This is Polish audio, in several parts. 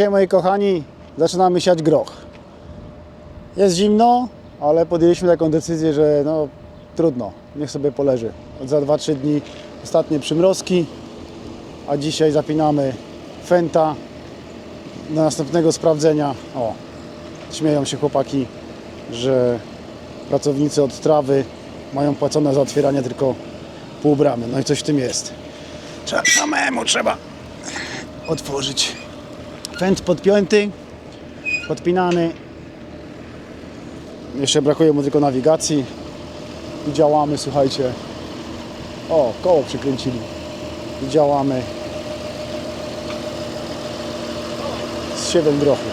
Dzisiaj, moi kochani, zaczynamy siać groch. Jest zimno, ale podjęliśmy taką decyzję, że no trudno, niech sobie poleży. Za 2-3 dni ostatnie przymrozki, a dzisiaj zapinamy fenta do następnego sprawdzenia. O, śmieją się chłopaki, że pracownicy od trawy mają płacone za otwieranie tylko pół bramy. No i coś w tym jest. Trzeba samemu trzeba otworzyć. Fent podpięty, podpinany. Jeszcze brakuje mu tylko nawigacji. I działamy, słuchajcie. O, koło przykręcili. I działamy z siewem grochu.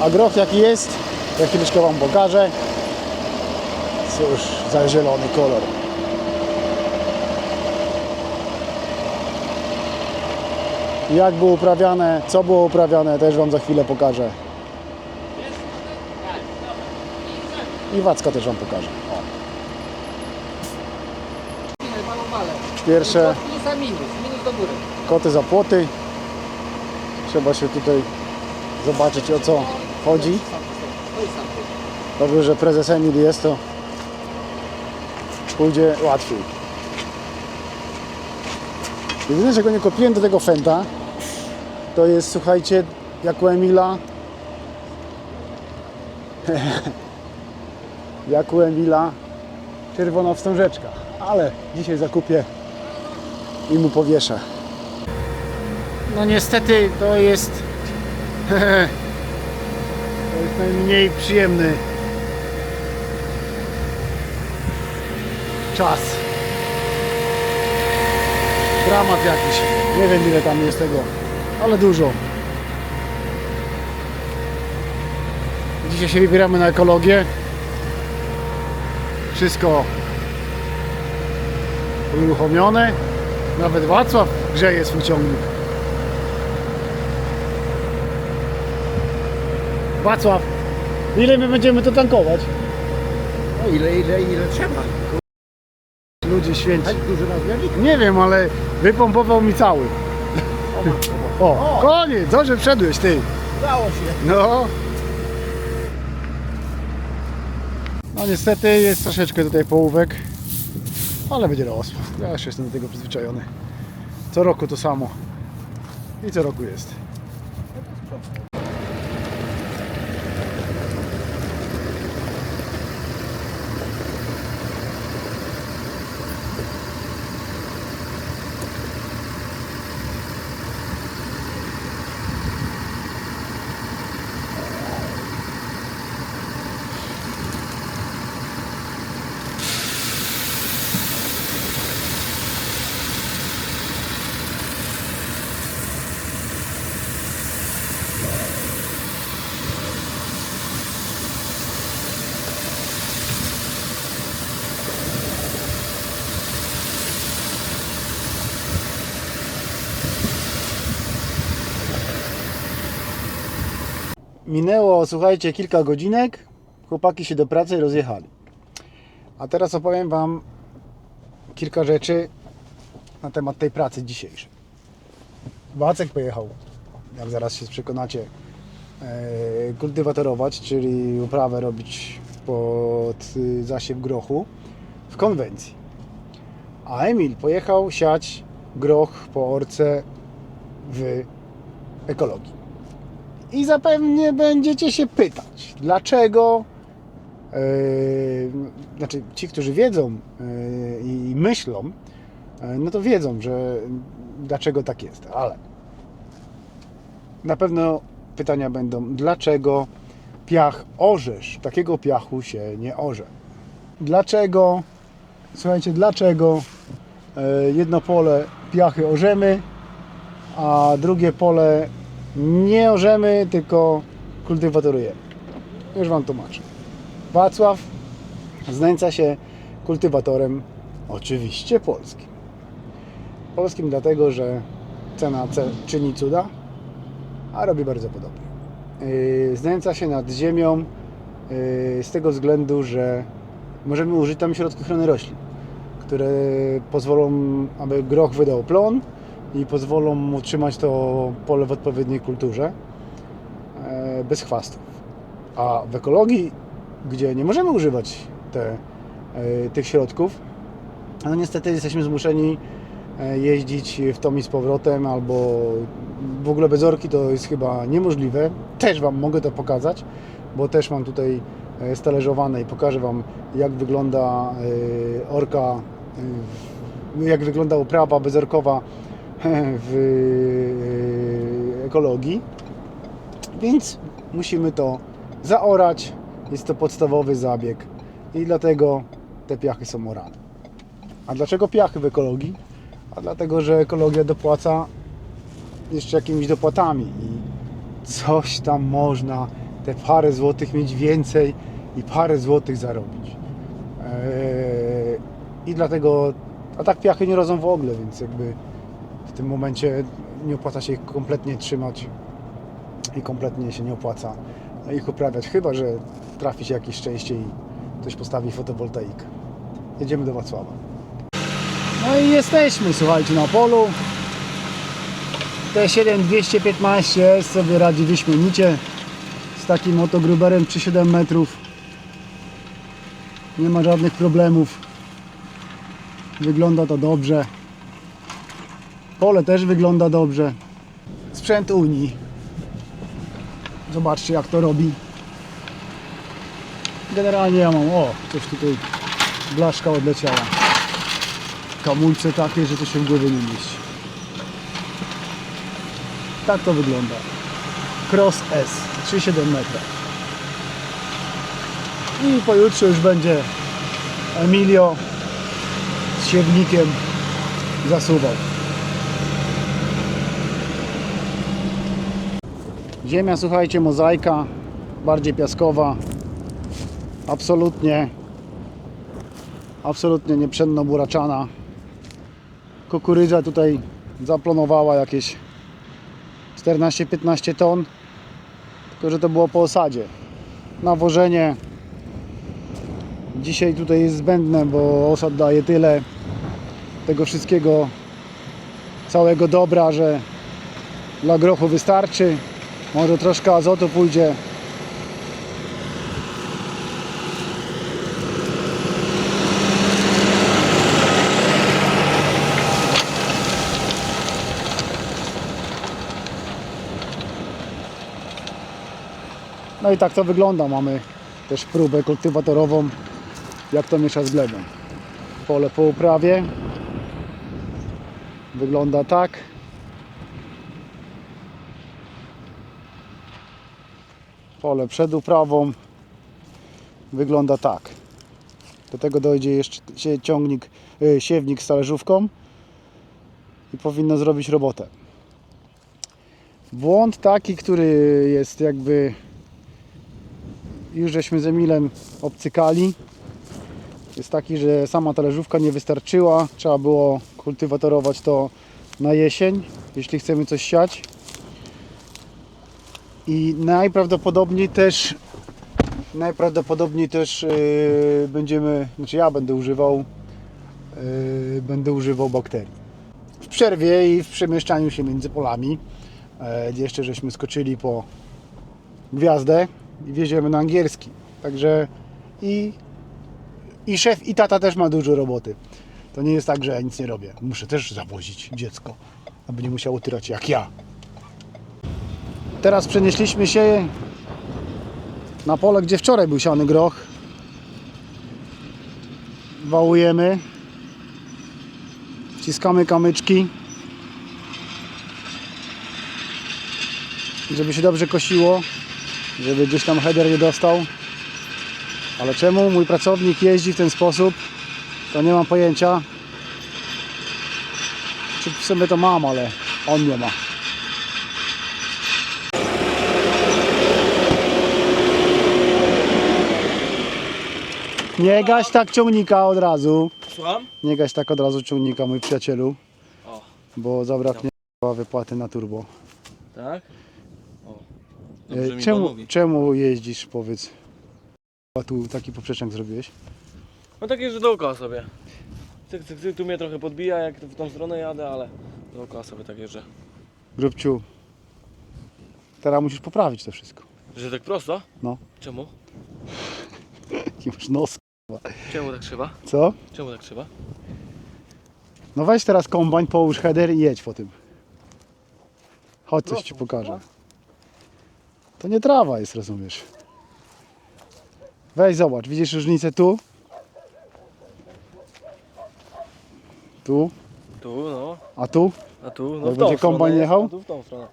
A groch jaki jest? Za chwileczkę Wam pokażę. Cóż, za zielony kolor. Jak było uprawiane, co było uprawiane, też Wam za chwilę pokażę. I Wacka też Wam pokażę. Pierwsze koty za płoty. Trzeba się tutaj zobaczyć o co chodzi. Dobrze, że prezes Emil jest, to pójdzie łatwiej. Jedyne, czego nie kopiłem do tego Fenta, to jest, słuchajcie, jak u Emila, jak u Emila, czerwona wstążeczka. Ale dzisiaj zakupię i mu powieszę. No niestety to jest to jest najmniej przyjemny czas. Dramat jakiś. Nie wiem ile tam jest tego, ale dużo. Dzisiaj się wybieramy na ekologię. Wszystko uruchomione. Nawet Wacław grzeje swój ciągnik. Wacław, ile my będziemy to tankować? No ile, ile, ile trzeba. Ludzie święci. Tak rozmiarnik? Nie wiem, ale wypompował mi cały. O, koniec, dobrze wszedłeś ty. Udało się. No. No niestety jest troszeczkę tutaj połówek, ale będzie rosło. Ja już jestem do tego przyzwyczajony. Co roku to samo. I co roku jest. Minęło, słuchajcie, kilka godzinek. Chłopaki się do pracy rozjechali. A teraz opowiem Wam kilka rzeczy na temat tej pracy dzisiejszej. Wacek pojechał, jak zaraz się przekonacie, e, kultywatorować, czyli uprawę robić pod y, zasiew grochu w konwencji. A Emil pojechał siać groch po orce w ekologii. I zapewne będziecie się pytać, dlaczego Yy, znaczy ci, którzy wiedzą yy, i myślą, yy, no to wiedzą, że dlaczego tak jest, ale na pewno pytania będą, dlaczego piach orzesz, takiego piachu się nie orze. Dlaczego, słuchajcie, dlaczego jedno pole piachy orzemy, a drugie pole nie orzemy, tylko kultywatorujemy. Już Wam tłumaczę. Wacław znęca się kultywatorem oczywiście polskim. Polskim dlatego, że cena ce- czyni cuda, a robi bardzo podobnie. Yy, Znęca się nad ziemią yy, z tego względu, że możemy użyć tam środki ochrony roślin, które pozwolą, aby groch wydał plon, i pozwolą mu trzymać to pole w odpowiedniej kulturze e, bez chwastów. A w ekologii, gdzie nie możemy używać te, e, tych środków, no niestety jesteśmy zmuszeni e, jeździć w tom i z powrotem, albo w ogóle bez orki to jest chyba niemożliwe. Też Wam mogę to pokazać, bo też mam tutaj stależowane i pokażę Wam jak wygląda orka, jak wygląda uprawa bezorkowa w e, ekologii. Więc musimy to zaorać. Jest to podstawowy zabieg i dlatego te piachy są orane. A dlaczego piachy w ekologii? A dlatego, że ekologia dopłaca jeszcze jakimiś dopłatami i coś tam można te parę złotych mieć więcej i parę złotych zarobić. Eee, I dlatego, a tak piachy nie rodzą w ogóle, więc jakby tym momencie nie opłaca się ich kompletnie trzymać i kompletnie się nie opłaca ich uprawiać, chyba że trafi się jakieś szczęście i ktoś postawi fotowoltaikę. Jedziemy do Wacława. No i jesteśmy, słuchajcie, na polu. T7 215 sobie radzi wyśmienicie z takim oto gruberem 3,7 metrów. Nie ma żadnych problemów. Wygląda to dobrze. Pole też wygląda dobrze. Sprzęt Unii. Zobaczcie jak to robi. Generalnie ja mam, o, coś tutaj, blaszka odleciała. Kamulce takie, że to się w głowie nie mieści. Tak to wygląda. Cross S, 3,7 metra. I pojutrze już będzie Emilio z siewnikiem zasuwał. Ziemia, słuchajcie, mozaika, bardziej piaskowa. Absolutnie, absolutnie nieprzenno buraczana. Kukurydza tutaj zaplanowała jakieś 14-15 ton, tylko że to było po osadzie. Nawożenie dzisiaj tutaj jest zbędne, bo osad daje tyle tego wszystkiego, całego dobra, że dla grochu wystarczy. Może troszkę azotu pójdzie. No i tak to wygląda. Mamy też próbę kultywatorową, jak to miesza z glebą. Pole po uprawie wygląda tak. Pole przed uprawą wygląda tak. Do tego dojdzie jeszcze ciągnik, y, siewnik z talerzówką i powinno zrobić robotę. Błąd taki, który jest jakby już żeśmy z Emilem obcykali jest taki, że sama talerzówka nie wystarczyła trzeba było kultywatorować to na jesień jeśli chcemy coś siać i najprawdopodobniej też najprawdopodobniej też yy, będziemy, znaczy ja będę używał yy, będę używał bakterii w przerwie i w przemieszczaniu się między polami e, jeszcze żeśmy skoczyli po gwiazdę i wieziemy na angielski. Także i, i szef i tata też ma dużo roboty. To nie jest tak, że ja nic nie robię. Muszę też zawozić dziecko, aby nie musiało tyrać jak ja. Teraz przenieśliśmy się na pole, gdzie wczoraj był siany groch. Wałujemy. Wciskamy kamyczki. Żeby się dobrze kosiło żeby gdzieś tam header nie dostał. Ale czemu mój pracownik jeździ w ten sposób, to nie mam pojęcia. Czy w sumie to mam, ale on nie ma. Nie gaś tak ciągnika od razu. Słucham? Nie gaś tak od razu ciągnika, mój przyjacielu. O. Bo zabraknie wypłaty na turbo. Tak? O. E, Dobrze mi czemu, mówi. czemu jeździsz, powiedz? A tu taki poprzeczek zrobiłeś? No takie, że dookoła sobie. Cyk, cyk, cyk, tu mnie trochę podbija, jak w tą stronę jadę, ale Dookoła sobie tak jeżdżę. Grubciu, teraz musisz poprawić to wszystko. Że tak prosto? No. Czemu? Nie masz nos. Czemu tak trzeba? Co? Czemu tak trzeba? No weź teraz kombajn, połóż header i jedź po tym. Chodź, coś ci Prosto, pokażę. tak? To nie trawa jest, rozumiesz? Weź zobacz, widzisz różnicę tu? Tu, Tu, no. a tu? A tu, no Jak w tą będzie kombajn stronę jest, jechał? A tu w tą stronę.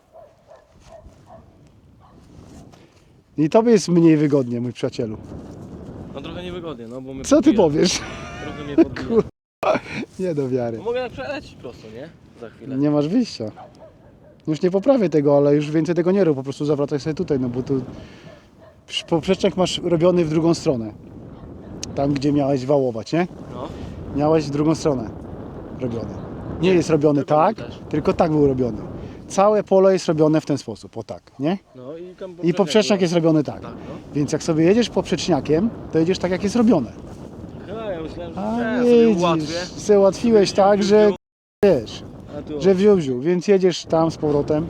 I tobie jest mniej wygodnie, mój przyjacielu. No no bo mnie Co ty powiesz? Trochę mnie podbija. Nie do wiary. No mogę tak przelecieć prosto, nie? Za chwilę. Nie masz wyjścia. Już nie poprawię tego, ale już więcej tego nie rób, po prostu zawracaj sobie tutaj, no bo tu poprzecznik masz robiony w drugą stronę. Tam, gdzie miałeś wałować, nie? No. Miałeś w drugą stronę robiony. Nie jest robiony tak, też. tylko tak był robiony. Całe pole jest robione w ten sposób, o tak, nie? No i tam I poprzeczniak jest robiony tak. Tak, no. Więc jak sobie jedziesz poprzeczniakiem, to jedziesz tak, jak jest robione. Chyba ja myślałem, że A ja sobie widzisz, ułatwię. se ułatwiłeś tak, że wiesz, A tu że wziął, wziął, więc jedziesz tam z powrotem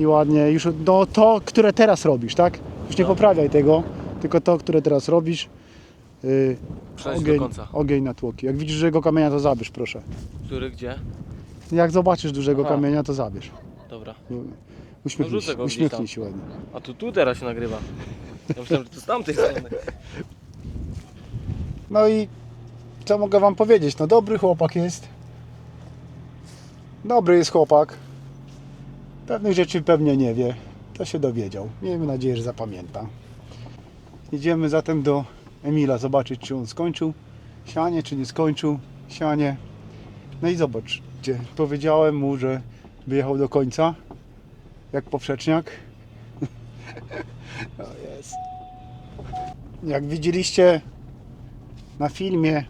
i ładnie, już no to, które teraz robisz, tak? Już nie No. poprawiaj tego, tylko to, które teraz robisz. Yy, Przejdź do ogień, końca. ogień na tłoki. Jak widzisz dużego kamienia, to zabierz, proszę. Który gdzie? Jak zobaczysz dużego Aha. kamienia, to zabierz. Dobra. Uśmiechnij, wrzucę się, go gdzieś uśmiechnij tam. się ładnie. A tu, tu teraz się nagrywa. Ja myślałem, że to z tamtej strony. No i co mogę wam powiedzieć? No dobry chłopak jest. Dobry jest chłopak. Pewnych rzeczy pewnie nie wie. To się dowiedział. Miejmy nadzieję, że zapamięta. Idziemy zatem do Emila zobaczyć, czy on skończył sianie, czy nie skończył sianie. No i zobaczcie, powiedziałem mu, że wyjechał do końca, jak poprzeczniak. o jest. Jak widzieliście na filmie,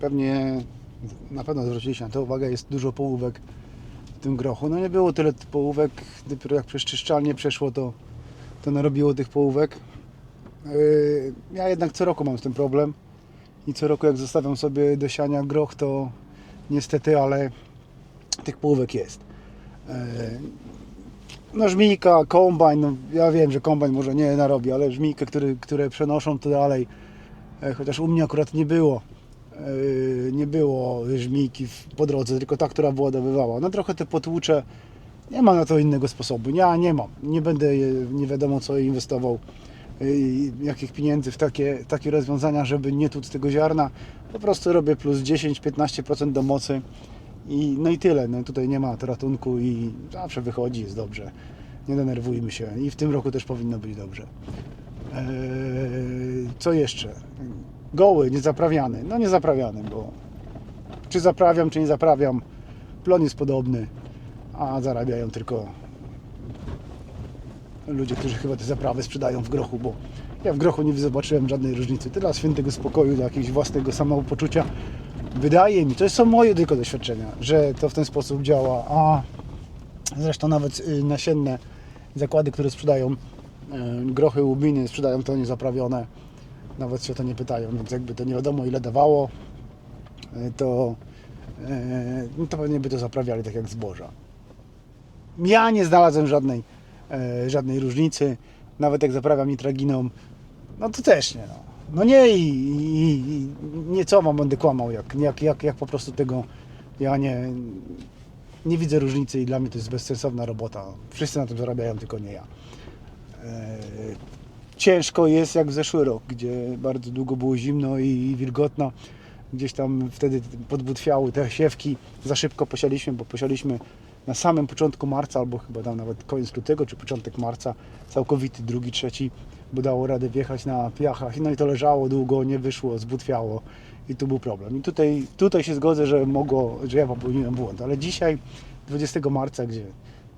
pewnie na pewno zwróciliście na to uwagę, jest dużo połówek w tym grochu. No nie było tyle połówek, dopiero jak przez czyszczalnię przeszło, to, to narobiło tych połówek. Yy, Ja jednak co roku mam z tym problem i co roku jak zostawiam sobie do siania groch, to niestety, ale tych połówek jest. Yy, No żmijka, kombajn, no ja wiem, że kombajn może nie narobi, ale żmijkę, które, które przenoszą to dalej, E, chociaż u mnie akurat nie było e, nie było żmijki po drodze, tylko ta, która była dobywała. No trochę te potłucze, nie ma na to innego sposobu. Ja nie mam, nie będę nie wiadomo co inwestował e, jakich pieniędzy w takie, takie rozwiązania, żeby nie tłuc tego ziarna. Po prostu robię plus 10-15% do mocy i no i tyle. No tutaj nie ma ratunku i zawsze wychodzi, jest dobrze. Nie denerwujmy się i w tym roku też powinno być dobrze. Eee, co jeszcze? Goły, niezaprawiany. No niezaprawiany, bo czy zaprawiam, czy nie zaprawiam, plon jest podobny, a zarabiają tylko ludzie, którzy chyba te zaprawy sprzedają w grochu, bo ja w grochu nie zobaczyłem żadnej różnicy. Tyle świętego spokoju, do jakiegoś własnego samopoczucia. Wydaje mi, to są moje tylko doświadczenia, że to w ten sposób działa, a zresztą nawet y, nasienne zakłady, które sprzedają e, grochy, łubiny, sprzedają to niezaprawione. Nawet się to nie pytają, więc jakby to nie wiadomo ile dawało, e, to, no to pewnie by to zaprawiali tak jak zboża. Ja nie znalazłem żadnej, żadnej różnicy, nawet jak zaprawiam nitraginą, no to też nie. No, no nie i, i, i nie co mam, będę kłamał, jak, jak, jak, jak po prostu tego ja nie, nie widzę różnicy i dla mnie to jest bezsensowna robota. Wszyscy na tym zarabiają, tylko nie ja. E, Ciężko jest jak w zeszły rok, gdzie bardzo długo było zimno i wilgotno. Gdzieś tam wtedy podbutwiały te siewki. Za szybko posialiśmy, bo posialiśmy na samym początku marca, albo chyba tam nawet koniec lutego, czy początek marca, całkowity, drugi, trzeci, bo dało radę wjechać na piachach. No i to leżało długo, nie wyszło, zbutwiało i tu był problem. I tutaj, tutaj się zgodzę, że mogło, że ja popełniłem błąd, ale dzisiaj, 20 marca, gdzie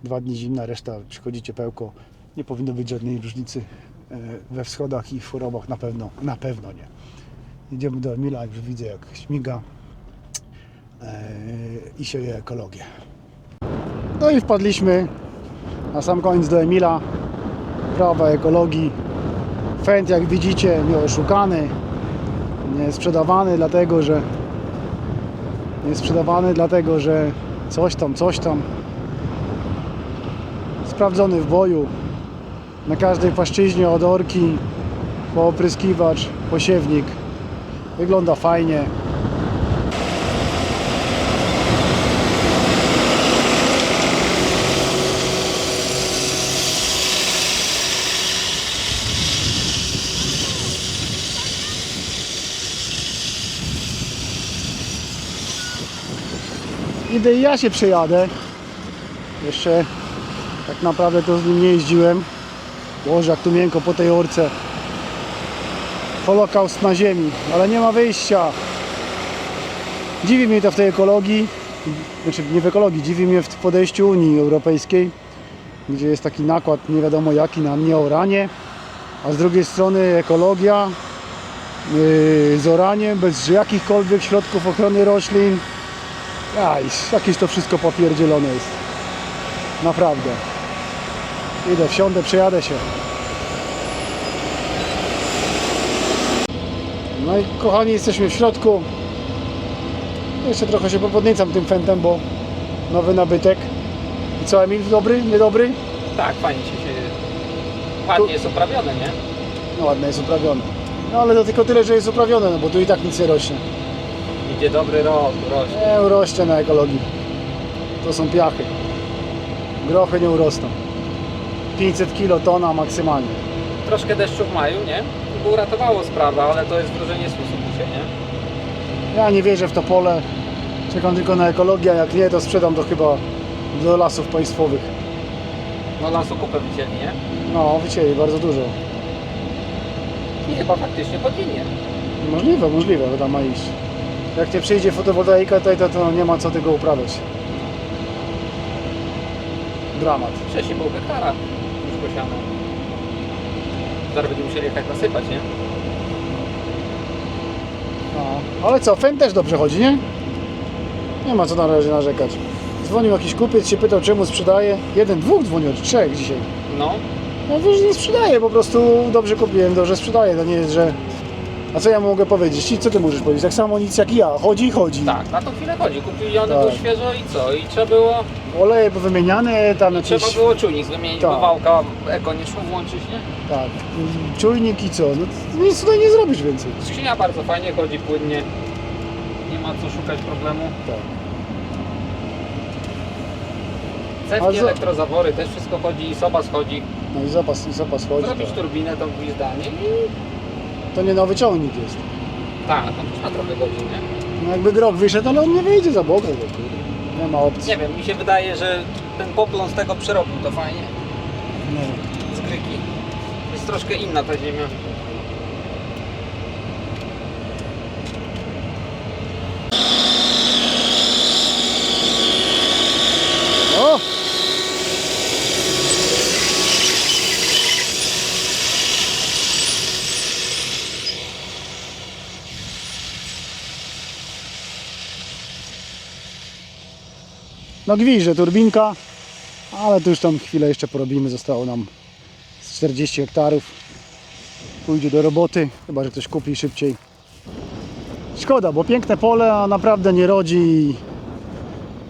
dwa dni zimna, reszta przychodzi ciepełko, nie powinno być żadnej różnicy e, we wschodach i w chorobach na pewno, na pewno nie. Idziemy do Emila, już widzę jak śmiga e, i sieje ekologię. No i wpadliśmy na sam koniec do Emila. Prawa ekologii. Fent jak widzicie nie oszukany, nie sprzedawany dlatego, że nie sprzedawany dlatego, że Coś tam, coś tam. Sprawdzony w boju. Na każdej płaszczyźnie od orki, po opryskiwacz, posiewnik. Wygląda fajnie. Idę i ja się przejadę. Jeszcze tak naprawdę to z nim nie jeździłem. Boże, jak tu miękko po tej orce. Holokaust na ziemi, ale nie ma wyjścia. Dziwi mnie to w tej ekologii, znaczy nie w ekologii, dziwi mnie w podejściu Unii Europejskiej, gdzie jest taki nakład nie wiadomo jaki na nieoranie, a z drugiej strony ekologia yy, z oraniem bez jakichkolwiek środków ochrony roślin. Aj, jakieś to wszystko popierdzielone jest. Naprawdę. Idę, wsiądę, przejadę się. No i kochani, jesteśmy w środku. Jeszcze trochę się popodniecam tym fętem, bo nowy nabytek. I co Emil, dobry, niedobry? Tak, fajnie się się... Ładnie jest uprawione, nie? No ładne jest uprawione. No ale to tylko tyle, że jest uprawione, no bo tu i tak nic nie rośnie. Idzie dobry rok, rośnie. Nie urośnie na ekologii. To są piachy. Grochy nie urosną. 500 kg tona maksymalnie. Troszkę deszczu w maju, nie? By uratowało sprawę, ale to jest wrażenie słusu dzisiaj, nie? Ja nie wierzę w to pole. Czekam tylko na ekologię, a jak nie, to sprzedam to chyba do lasów państwowych. No lasu kupę wycięli, nie? No, wycięli bardzo dużo. I chyba faktycznie podwinie. Możliwe, możliwe, że tam ma iść. Jak nie przyjdzie fotowoltaika tutaj, to, to nie ma co tego uprawiać. Dramat. 6,5 hektara już posiane. Zaraz będziemy musieli jechać nasypać, nie? No. Ale co, fen też dobrze chodzi, nie? Nie ma co na razie narzekać. Dzwonił jakiś kupiec, się pytał czemu sprzedaje. Jeden, dwóch dzwonił, trzech dzisiaj. No, mówię, że nie sprzedaję, po prostu dobrze kupiłem, dobrze sprzedaję. To nie jest, że... A co ja mogę powiedzieć? I co ty możesz powiedzieć? Tak samo nic jak ja. Chodzi i chodzi. tak, na tą chwilę chodzi. Kupiony Tak. był świeżo i co? I trzeba było, Oleje wymieniane, tam jakieś... trzeba było czujnik wymienić, Tak. bo wałka eko nie szło włączyć, nie? Tak. Czujnik i co? No, nic tutaj nie zrobisz więcej. Skrzynia bardzo fajnie chodzi, płynnie. Nie ma co szukać problemu. Tak. Cewki, za- elektrozawory, też wszystko chodzi i soba schodzi. No i zapas, i zapas chodzi. Zrobić Tak. turbinę tą gwizdanie i To nie nowy ciągnik jest. tak, no też ma trochę godzin, nie? No jakby grok wyszedł, ale on nie wyjdzie za no kurde. Nie ma opcji. Nie wiem, mi się wydaje, że ten poplon z tego przerobił to fajnie. Nie. Z gryki. Jest troszkę inna ta ziemia. O! No gwizdże, turbinka, ale tu już tam chwilę jeszcze porobimy, zostało nam z 40 hektarów. Pójdzie do roboty, chyba że ktoś kupi szybciej. Szkoda, bo piękne pole, a naprawdę nie rodzi i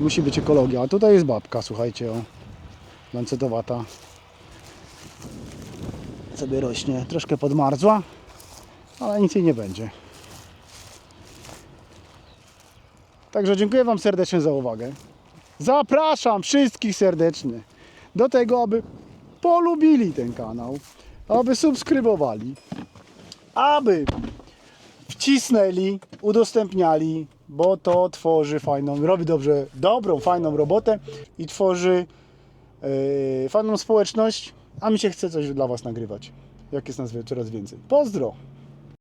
musi być ekologia. A tutaj jest babka, słuchajcie, o. Lancetowata. Sobie rośnie, troszkę podmarzła, ale nic jej nie będzie. Także dziękuję Wam serdecznie za uwagę. Zapraszam wszystkich serdecznie do tego, aby polubili ten kanał, aby subskrybowali, aby wcisnęli, udostępniali, bo to tworzy fajną, robi dobrze, dobrą, fajną robotę i tworzy yy, fajną społeczność, a mi się chce coś dla Was nagrywać. Jak jest nas coraz więcej. Pozdro!